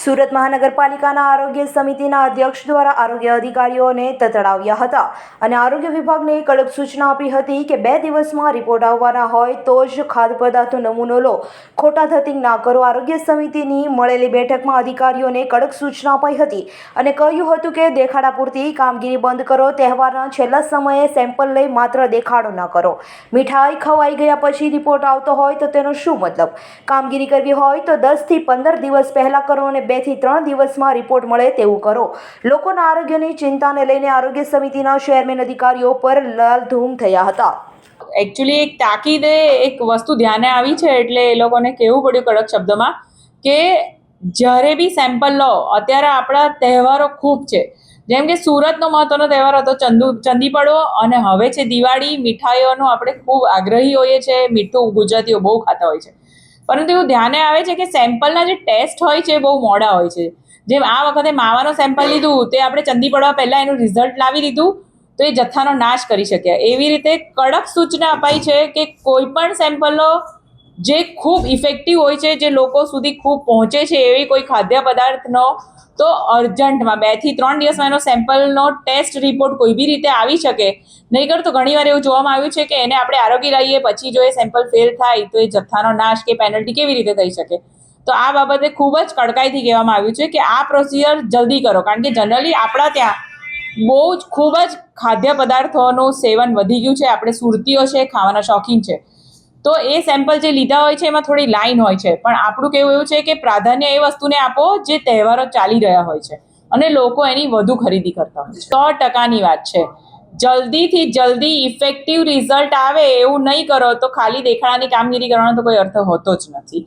સુરત મહાનગરપાલિકાના આરોગ્ય સમિતિના અધ્યક્ષ દ્વારા આરોગ્ય અધિકારીઓને તતડાવ્યા હતા અને આરોગ્ય વિભાગને કડક સૂચના આપી હતી કે બે દિવસમાં રિપોર્ટ આવવાના હોય તો જ ખાદ્ય પદાર્થનો નમૂનો લો. ખોટા ધતિંગ ના કરો. આરોગ્ય સમિતિની મળેલી બેઠકમાં અધિકારીઓને કડક સૂચના અપાઈ હતી અને કહ્યું હતું કે દેખાડા પૂરતી કામગીરી બંધ કરો. તહેવારના છેલ્લા સમયે સેમ્પલ લઈ માત્ર દેખાડો ન કરો. મીઠાઈ ખવાઈ ગયા પછી રિપોર્ટ આવતો હોય તો તેનો શું મતલબ? કામગીરી કરવી હોય તો દસથી પંદર દિવસ પહેલાં કરો અને બેથી ત્રણ દિવસમાં રિપોર્ટ મળે તેવું કરો. લોકોના આરોગ્યની ચિંતાને લઈને આરોગ્ય સમિતિના ચેરમેન અધિકારીઓ પર લાલધૂમ થયા હતા. એકચ્યુઅલી એક તાકીદે એક વસ્તુ ધ્યાને આવી છે એટલે એ લોકોને કહેવું પડ્યું કડક શબ્દમાં કે જ્યારે બી સેમ્પલ લો, અત્યારે આપણા તહેવારો ખૂબ છે. જેમ કે સુરતનો મહત્વનો તહેવાર હતો, ચંદુ ચંદીપડો અને હવે છે દિવાળી. મીઠાઈઓનો આપણે ખૂબ આગ્રહી હોઈએ છીએ, મીઠું ગુજરાતીઓ બહુ ખાતા હોય છે. પરંતુ એવું ધ્યાને આવે છે કે સેમ્પલના જે ટેસ્ટ હોય છે એ બહુ મોડા હોય છે. જેમ આ વખતે માવાનું સેમ્પલ લીધું, તે આપણે ચંદી પડવા પહેલાં એનું રિઝલ્ટ લાવી દીધું, તો એ જથ્થાનો નાશ કરી શક્યા. એવી રીતે કડક સૂચના અપાઈ છે કે કોઈ પણ સેમ્પલો જે ખૂબ ઇફેક્ટિવ હોય છે, જે લોકો સુધી ખૂબ પહોંચે છે એવી કોઈ ખાદ્ય પદાર્થનો તો અર્જન્ટમાં બેથી ત્રણ દિવસમાં એનો સેમ્પલનો ટેસ્ટ રિપોર્ટ કોઈ બી રીતે આવી શકે. નહીં તો ઘણીવાર એવું જોવામાં આવ્યું છે કે એને આપણે આરોગી લઈએ, પછી જો એ સેમ્પલ ફેલ થાય તો એ જથ્થાનો નાશ કે પેનલ્ટી કેવી રીતે થઈ શકે. તો આ બાબતે ખૂબ જ કડકાઈથી કહેવામાં આવ્યું છે કે આ પ્રોસિજર જલ્દી કરો. કારણ કે જનરલી આપણા ત્યાં બહુ જ ખૂબ જ ખાદ્ય પદાર્થોનું સેવન વધી ગયું છે. આપણે સુરતીઓ છે, ખાવાના શોખીન છે. તો એ સેમ્પલ જે લીધા હોય છે, એમાં થોડી લાઈન હોય છે. પણ આપણું કેવું એવું છે કે પ્રાધાન્ય એ વસ્તુને આપો, જે તહેવારો ચાલી રહ્યા હોય છે. અને લોકો એની વધુ ખરીદી કરતા હોય છે. સો ટકાની વાત છે. જલ્દીથી જલ્દી ઇફેક્ટિવ રિઝલ્ટ આવે એવું નહીં કરો તો ખાલી દેખાડાની કામગીરી કરવાનો તો કોઈ અર્થ હોતો જ નથી.